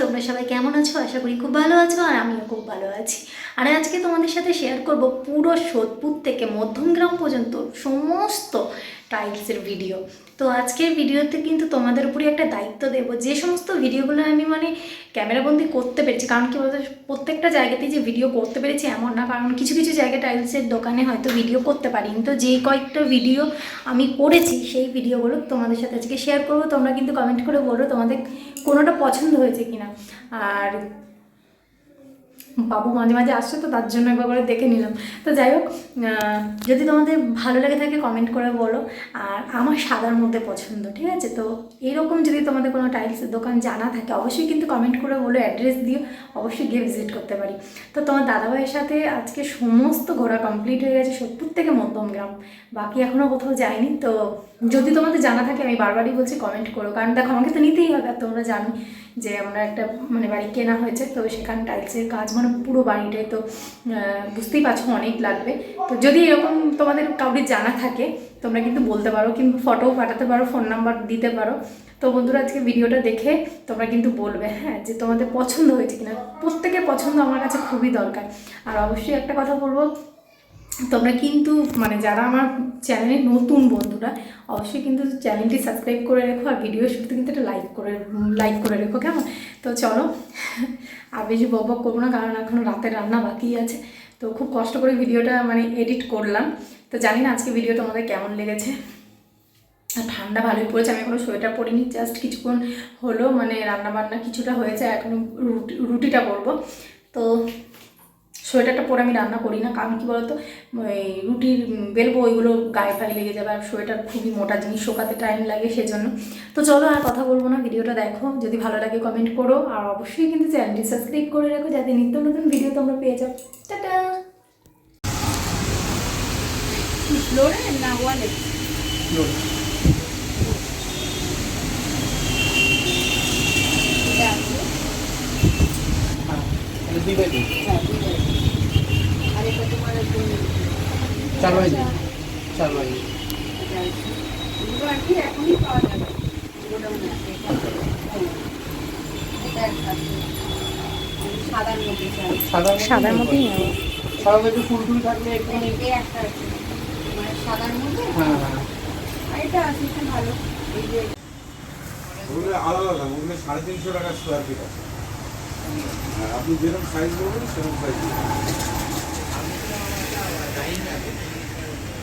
তোমরা সবাই কেমন আছো? আশা করি খুব ভালো আছো আর আমিও খুব ভালো আছি। আর আজকে তোমাদের সাথে শেয়ার করব পুরো সোদপুর থেকে মধ্যমগ্রাম পর্যন্ত সমস্ত টাইলসের ভিডিও তো আজকের ভিডিওতে কিন্তু তোমাদের উপরে একটা দায়িত্ব দেব। যে সমস্ত ভিডিওগুলো আমি মানে ক্যামেরাবন্দি করতে পেরেছি। কারণ কি বলতো, প্রত্যেকটা জায়গাতেই যে ভিডিও করতে পেরেছি এমন না। কারণ কিছু কিছু জায়গায় টাইলসের দোকানে হয়তো ভিডিও করতে পারিনি। তো যে কয়েকটা ভিডিও আমি করেছি, সেই ভিডিওগুলো তোমাদের সাথে আজকে শেয়ার করব। তোমরা কিন্তু কমেন্ট করে বলো তোমাদের কোনোটা পছন্দ হয়েছে কিনা। আর বাবু মাঝে মাঝে আসছে তো তার জন্য একবার করে দেখে নিলাম। তো যাই হোক যদি তোমাদের ভালো লেগে থাকে কমেন্ট করে বলো। আর আমার সাদার মধ্যে পছন্দ, ঠিক আছে? তো এরকম যদি তোমাদের কোনো টাইলসের দোকান জানা থাকে, অবশ্যই কিন্তু কমেন্ট করে বলো অ্যাড্রেস দিও অবশ্যই গিয়ে ভিজিট করতে পারি। তো তোমার দাদাভাইয়ের সাথে আজকে সমস্ত ঘোরা কমপ্লিট হয়ে গেছে সোদপুর থেকে মধ্যমগ্রাম বাকি এখনও কোথাও যায়নি। তো যদি তোমাদের জানা থাকে, আমি বারবারই বলছি কমেন্ট করো। কারণ দেখো, আমাকে তো নিতেই হবে, আর তোমরা জানো যে আমরা একটা মানে বাড়ি কেনা হয়েছে, তো সেখানে টাইলসের কাজ মানে পুরো বাড়িটাই তো বুঝতেই পারছ অনেক লাগবে। তো যদি এরকম তোমাদের কাউরি জানা থাকে, তোমরা কিন্তু বলতে পারো, কিংবা ফটোও পাঠাতে পারো ফোন নাম্বার দিতে পারো। তো বন্ধুরা, আজকে ভিডিওটা দেখে তোমরা কিন্তু বলবে হ্যাঁ যে তোমাদের পছন্দ হয়েছে কিনা। প্রত্যেকের পছন্দ আমার কাছে খুবই দরকার। আর অবশ্যই একটা কথা বলব তোমরা কিন্তু মানে যারা আমার চ্যানেলে নতুন বন্ধুরা, অবশ্যই কিন্তু চ্যানেলটি সাবস্ক্রাইব করে রেখো আর ভিডিও শুরুতে কিন্তু একটা লাইক করে লাইক করে রেখো, কেমন? তো চলো, আর বেশি বক বক করব না, কারণ এখনও রাতের রান্না বাকি আছে। তো খুব কষ্ট করে ভিডিওটা মানে এডিট করলাম। তো জানি না আজকে ভিডিও তোমাদের কেমন লেগেছে। আর ঠান্ডা ভালোই পড়েছে, আমি এখনও সোয়েটার পরিনি জাস্ট কিছুক্ষণ হলো মানে রান্না বান্না কিছুটা হয়েছে, এখন রুটি, রুটিটা করব। তো সোয়েটারটা পরে আমি রান্না করি না কারণ কী বলতো ওই রুটির বেলবো ওইগুলো গায়ে ফায়ে লেগে যাবে আর সোয়েটার খুবই মোটা জিনিস শোকাতে টাইম লাগে সেজন্য। তো চলো আর কথা বলব না ভিডিওটা দেখো যদি ভালো লাগে কমেন্ট করো আর অবশ্যই কিন্তু চ্যানেলটি সাবস্ক্রাইব করে রাখো যাতে নিত্য নতুন ভিডিও তোমরা পেয়ে যাও। টাটা! ফ্লোরে না ওয়ালে দুই বাই দুই। হ্যাঁ দুই জায়গায়। আর এটা তোমার একটু চার বাই চার এখনই পাওয়া যাবে সাদার মধ্যে সাদা সাদার একটু ফুল টুল থাকলে একটু একটা আছে। মানে সাদার মধ্যে? হ্যাঁ হ্যাঁ। এটা আছে ভালো। এই যে ওগুলো আলাদা আলাদা ওগুলো সাড়ে তিনশো টাকা স্কোয়ার ফিট আছে। আর আপনি যেরকম সাইজ বলবেন সেরকম সাইজ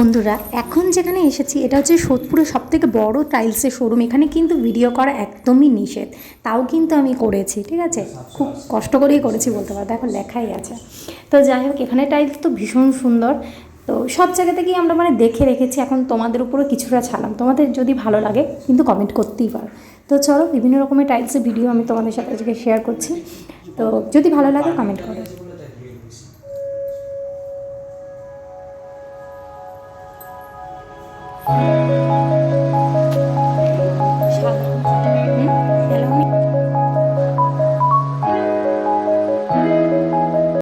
বন্ধুরা, এখন যেখানে এসেছি, এটা হচ্ছে সোদপুরের সব থেকে বড় টাইলসের শোরুম এখানে কিন্তু ভিডিও করা একদমই নিষেধ। তাও কিন্তু আমি করেছি, ঠিক আছে? খুব কষ্ট করেই করেছি বলতে পারো। দেখো, লেখাই আছে। তো যাই হোক, এখানে টাইলস তো ভীষণ সুন্দর। তো সব জায়গা থেকেই আমরা মানে দেখে রেখেছি। এখন তোমাদের উপরে কিছুটা ছাড়লাম। তোমাদের যদি ভালো লাগে, কিন্তু কমেন্ট করতেই পারো। তো চলো, বিভিন্ন রকমের টাইলসের ভিডিও আমি তোমাদের সাথে আজকে শেয়ার করছি। তো যদি ভালো লাগে কমেন্ট করো।